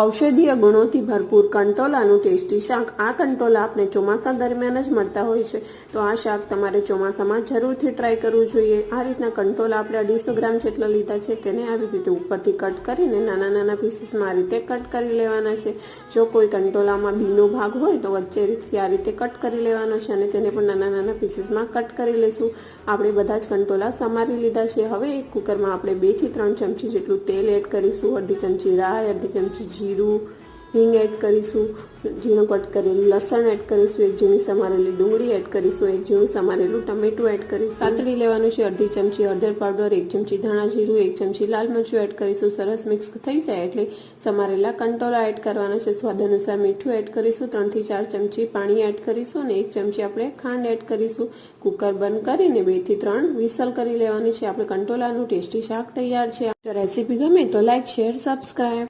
ઔષધીય ગુણોથી ભરપૂર કંટોલાનું ટેસ્ટી શાક. આ કંટોલા આપણે ચોમાસા દરમિયાન જ મળતા હોય છે. તો આ શાક તમારે ચોમાસામાં જરૂરથી ટ્રાય કરવું જોઈએ. આ રીતના કંટોલા આપણે અઢીસો ગ્રામ જેટલા લીધા છે તેને આવી રીતે ઉપરથી કટ કરીને નાના નાના પીસીસમાં આ રીતે કટ કરી લેવાના છે. જો કોઈ કંટોલામાં બીનો ભાગ હોય તો વચ્ચેથી આ રીતે કટ કરી લેવાનો છે અને તેને પણ નાના નાના પીસીસમાં કટ કરી લઈશું આપણે બધા જ કંટોલા સમારી લીધા છે. હવે એક કુકરમાં આપણે બેથી ત્રણ ચમચી જેટલું તેલ એડ કરીશું. અડધી ચમચી રાઈ, અડધી ચમચી જીરું હિંગ એડ કરીશું, ઝીણું કટ કરેલું લસણ એડ કરીશું, એક ઝીણી સમારેલી ડુંગળી એડ કરીશું, એક ઝીણું સમારેલું ટમેટું એડ કરીશું. સાતડી લેવાનું છે, અડધી ચમચી હળદર પાવડર, એક ચમચી ધાણા જીરું, એક ચમચી લાલ મરચું એડ કરીશું. સરસ મિક્સ થઈ જાય એટલે સમારેલા કંટોલા એડ કરવાના છે. સ્વાદ અનુસાર મીઠું એડ કરીશું ત્રણથી ચાર ચમચી પાણી એડ કરીશું અને એક ચમચી આપણે ખાંડ એડ કરીશું. કુકર બંધ કરીને બેથી ત્રણ વિસલ કરી લેવાની છે. આપણે કંટોલાનું ટેસ્ટી શાક તૈયાર છે. રેસીપી ગમે તો લાઇક શેર સબસ્ક્રાઈબ